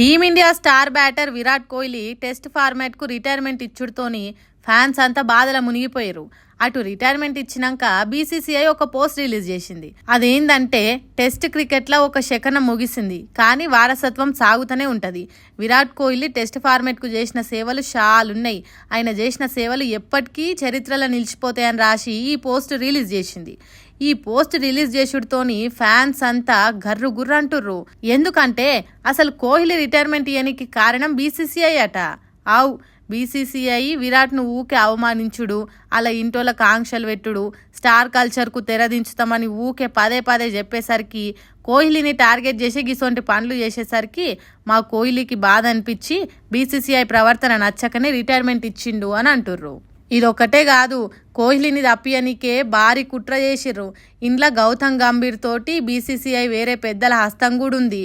Team India star batter Virat Kohli test ఫార్మాట్కు retirement ఇచ్చుడుతోని fans అంతా బాధల మునిగిపోయారు. అటు రిటైర్మెంట్ ఇచ్చినాక బీసీసీఐ ఒక పోస్ట్ రిలీజ్ చేసింది. అదేందంటే టెస్ట్ క్రికెట్లో ఒక శకనం ముగిసింది. కానీ వారసత్వం సాగుతూనే ఉంటుంది. విరాట్ కోహ్లీ టెస్ట్ ఫార్మాట్కు చేసిన సేవలు ఉన్నాయి ఆయన చేసిన సేవలు ఎప్పటికీ చరిత్రలో నిలిచిపోతాయని రాసి ఈ పోస్ట్ రిలీజ్ చేసింది. ఈ పోస్ట్ రిలీజ్ చేసుడుతోని ఫ్యాన్స్ అంతా గర్రు గుర్రు అంటుర్రు ఎందుకంటే అసలు కోహ్లీ రిటైర్మెంట్ ఇయనికి కారణం బీసీసీఐ అట. ఆవు బీసీసీఐ విరాట్ను ఊకే అవమానించుడు అలా ఇంటోళ్ళకి ఆంక్షలు పెట్టుడు స్టార్ కల్చర్కు తెరదించుతామని ఊకే పదే పదే చెప్పేసరికి కోహ్లీని టార్గెట్ చేసి గిసొంటి పనులు చేసేసరికి మా కోహ్లీకి బాధ అనిపించి బీసీసీఐ ప్రవర్తన నచ్చకనే రిటైర్మెంట్ ఇచ్చిండు అని అంటుర్రు. ఇదొక్కటే కాదు కోహ్లీని తప్పియనికే భారీ కుట్ర చేసిర్రు. ఇంట్లో గౌతమ్ గంభీర్ తోటి బీసీసీఐ వేరే పెద్దల హస్తం కూడా ఉంది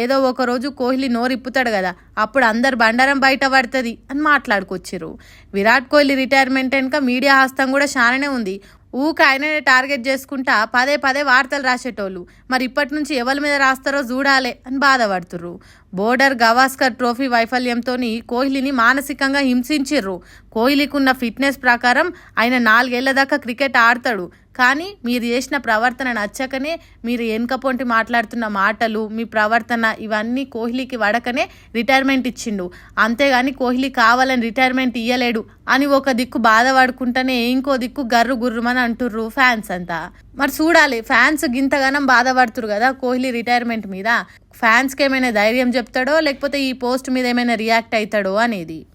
ఏదో ఒకరోజు కోహ్లీ నోరిప్పుతాడు కదా అప్పుడు అందరు బండారం బయట పడుతుంది అని మాట్లాడుకొచ్చిర్రు. విరాట్ కోహ్లీ రిటైర్మెంట్ వెనుక మీడియా హస్తం కూడా చాలానే ఉంది. ఊక ఆయననే టార్గెట్ చేసుకుంటా పదే పదే వార్తలు రాసేటోళ్ళు. మరి ఇప్పటి నుంచి ఎవరి మీద రాస్తారో చూడాలే అని బాధపడుతుర్రు. బోర్డర్ గవాస్కర్ ట్రోఫీ వైఫల్యంతో కోహ్లీని మానసికంగా హింసించిర్రు. కోహ్లీకున్న ఫిట్నెస్ ప్రకారం ఆయన నాలుగేళ్ళ దాకా క్రికెట్ ఆడతాడు. కానీ మీరు చేసిన ప్రవర్తన నచ్చకనే మీరు వెనుకపోంటి మాట్లాడుతున్న మాటలు మీ ప్రవర్తన ఇవన్నీ కోహ్లీకి వడకనే రిటైర్మెంట్ ఇచ్చిండు. అంతేగాని కోహ్లీ కావాలని రిటైర్మెంట్ ఇయ్యలేడు అని ఒక దిక్కు బాధపడుకుంటేనే ఇంకో దిక్కు గర్రు గుర్రుమని అంటుర్రు ఫ్యాన్స్ అంతా. మరి చూడాలి ఫ్యాన్స్ గింతగానం బాధపడుతురు కదా కోహ్లీ రిటైర్మెంట్ మీద. ఫ్యాన్స్కి ఏమైనా ధైర్యం చెప్తాడో లేకపోతే ఈ పోస్ట్ మీద ఏమైనా రియాక్ట్ అవుతాడో అనేది.